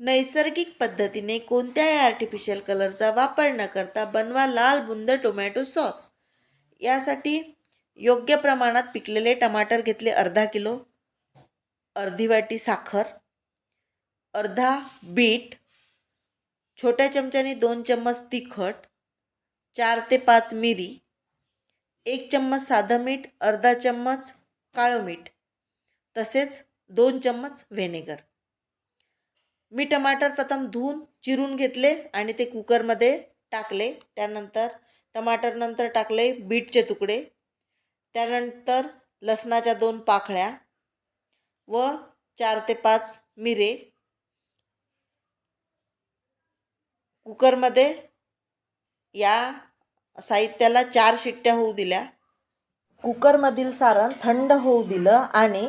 नैसर्गिक पद्धतीने कोणत्याही आर्टिफिशियल कलरचा वापर न करता बनवा लाल बुंद टोमॅटो सॉस यासाठी योग्य प्रमाणात पिकलेले टमाटर घेतले अर्धा किलो अर्धी वाटी साखर अर्धा बीट छोट्या चमच्याने दोन चम्मच तिखट चार ते पाच मिरी एक चम्मच साधं मीठ अर्धा चम्मच काळं मीठ तसेच दोन चम्मच व्हेनेगर. मी टमाटर प्रथम धुवून चिरून घेतले आणि ते कुकरमध्ये टाकले. त्यानंतर टमाटरनंतर टाकले बीटचे तुकडे. त्यानंतर लसणाच्या दोन पाकळ्या व चार ते पाच मिरे. कुकरमध्ये या साहित्याला चार शिट्ट्या होऊ दिल्या. कुकरमधील सारण थंड होऊ दिलं आणि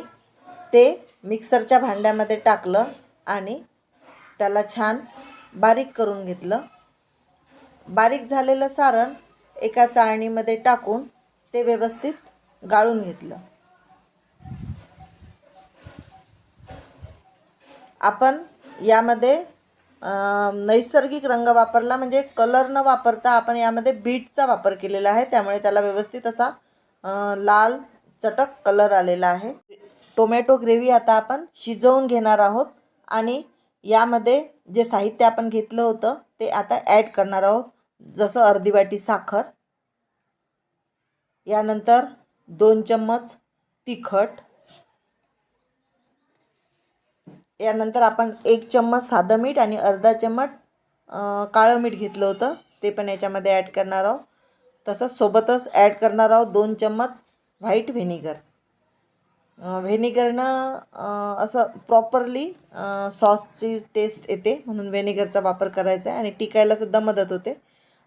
ते मिक्सरच्या भांड्यामध्ये टाकलं आणि त्याला छान बारीक करून घेतलं. बारीक झालेलं सारण एका चाळणीमध्ये टाकून ते व्यवस्थित गाळून घेतलं. आपण यामध्ये नैसर्गिक रंग वापरला म्हणजे कलर न वापरता आपण यामध्ये बीटचा वापर केलेला आहे. त्यामुळे त्याला व्यवस्थित असा लाल चटक कलर आलेला आहे. टोमॅटो ग्रेव्ही आता आपण शिजवून घेणार आहोत आणि यामध्ये जे साहित्य आपण घेतलं होतं ते आता ॲड करणार आहोत. जसं अर्धी वाटी साखर यानंतर दोन चम्मच तिखट यानंतर आपण एक चम्मच साधं मीठ आणि अर्धा चम्मच काळं मीठ घेतलं होतं ते पण याच्यामध्ये ॲड करणार आहोत. तसंच सोबतच ॲड करणार आहोत दोन चम्मच व्हाईट व्हेनिगर व्हेनेगरनं असं प्रॉपरली सॉसची टेस्ट येते म्हणून व्हेनेगरचा वापर करायचा आहे आणि टिकायलासुद्धा मदत होते.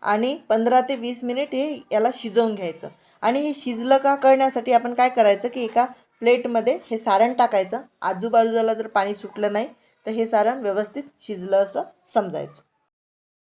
आणि पंधरा ते वीस मिनिट हे याला शिजवून घ्यायचं. आणि हे शिजलं का कळण्यासाठी आपण काय करायचं की एका प्लेटमध्ये हे सारण टाकायचं. आजूबाजूला जर पाणी सुटलं नाही तर हे सारण व्यवस्थित शिजलं असं समजायचं.